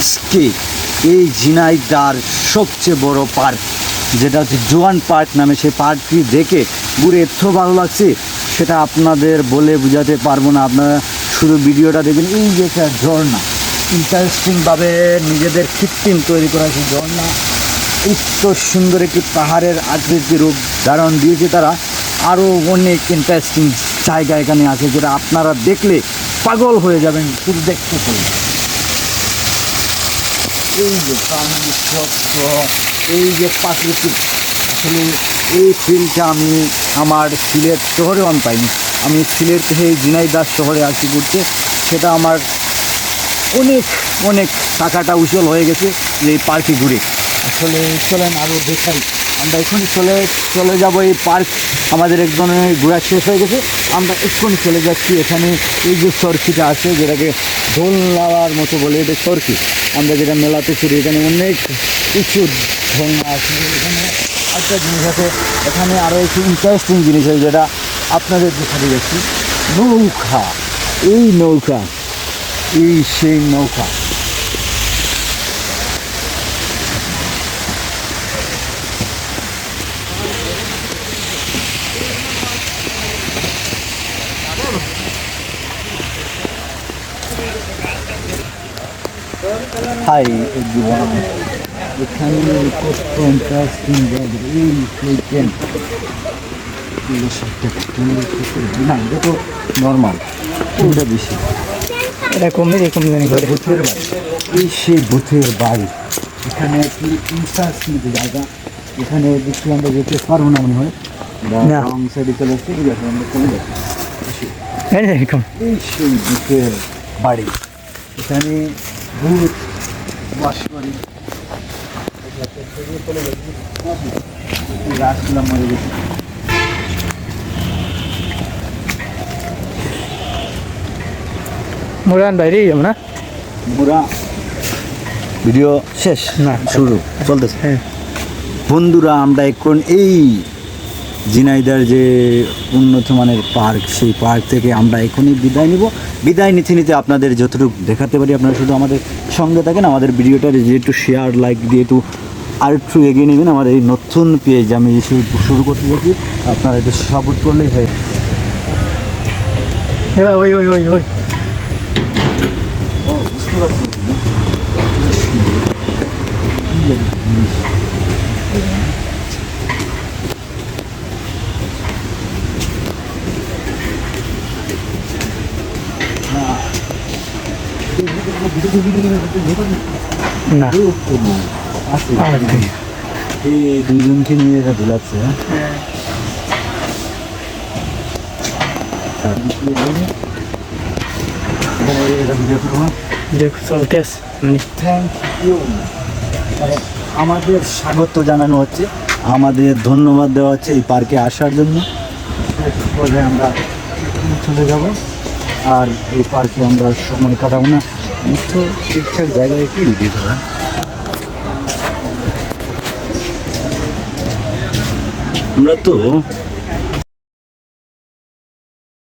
আজকে এই ঝিনাইদার সবচেয়ে বড় পার্ক, যেটা হচ্ছে জোয়ান পার্ক নামে সেই পার্কটি দেখে ঘুরে এত ভালো লাগছে। সেটা আপনাদের বলে বোঝাতে পারব না, আপনারা শুধু ভিডিওটা দেখবেন। এই যে একটা ঝর্ণা ইন্টারেস্টিংভাবে নিজেদের কৃত্রিম তৈরি করা সেই ঝর্ণা। এত সুন্দর একটি পাহাড়ের আকৃতি রূপ ধারণ দিয়েছে তারা। আরও অনেক ইন্টারেস্টিং জায়গা এখানে আছে, যেটা আপনারা দেখলে পাগল হয়ে যাবেন, শুধু দেখতে পাবেন এই যে প্রাণী স্বচ্ছ এই যে প্রাকৃতিক, আসলে এই ফিলটা আমি আমার সিলেট শহরে আমি পাইনি। আমি সিলেট এই ঝিনাইদাস শহরে আসি ঘুরতে, সেটা আমার অনেক অনেক টাকাটা উজ্জ্বল হয়ে গেছে এই পার্কে ঘুরে। আসলে চলেন আরও দেখাই। আমরা এখনই চলে চলে যাব এই পার্ক। আমাদের এক ধরনের ঘোরা শেষ হয়ে গেছে। আমরা এক্ষুনি চলে যাচ্ছি এখানে। এই যে সরকিটা আছে, যেটাকে ঢোল নেওয়ার মতো বলে, এটা সরকি আমরা যেটা মেলাতে ফিরি, এখানে অনেক কিছু ঝর্ণা আছে। এখানে একটা জিনিস আছে, এখানে আরও একটু ইন্টারেস্টিং জিনিস আছে, যেটা আপনাদের দেখাতে যাচ্ছি। নৌকা। এই নৌকা, এই সেই নৌকা। হাই এভরিওয়ান এখানে কত ইন্টারেস্টিং জায়গা এই সেই ট্রেন না এটা তো নর্মাল কোনটা বেশি এরকম এরকম জানি করে ভূতের বাড়ি। এই সেই ভূতের বাড়ি। এখানে কি ইন্টারেস্টিং জায়গা। এখানে দেখছি আমরা যেতে পারব না মনে হয়। রং সাইডে চলে আসছে ঠিক আছে আমরা চলে যাচ্ছি। এই সেই ভূতের বাড়ি। এখানে ভূত বাস করে গাছগুলো মরে গেছে মুরান বাইরেই যাব না পুরা ভিডিও শেষ? না। শুরু। চলতেছে হ্যাঁ। বন্ধুরা আমরা এখন এই জিনাইদার যে উন্নত মানের পার্ক সেই পার্ক থেকে আমরা এখনই বিদায় নিব। বিদায় নিতে নিতে আপনাদের যতটুকু দেখাতে পারি আপনারা শুধু আমাদের সঙ্গে থাকেন আমাদের ভিডিওটা যেহেতু শেয়ার লাইক দিয়ে একটু আর একটু এগিয়ে নেবেন আমাদের এই নতুন পেজ আমি যে শুরু শুরু করতে যাচ্ছি আপনারা একটু সাপোর্ট করলেই হয়। এবার ওই ওই ওই ওই। বুঝতে পারছি। না। এই দুজনকে নিয়ে এটা হ্যাঁ মানে। আমাদের স্বাগত জানানো হচ্ছে। আমাদের ধন্যবাদ দেওয়া হচ্ছে এই পার্কে আসার জন্য। পরে আমরা চলে যাব। আর এই পার্কে আমরা সময় কাটাবো না। তো ঠিকঠাক জায়গায় কি দিতে হবে আমরা তো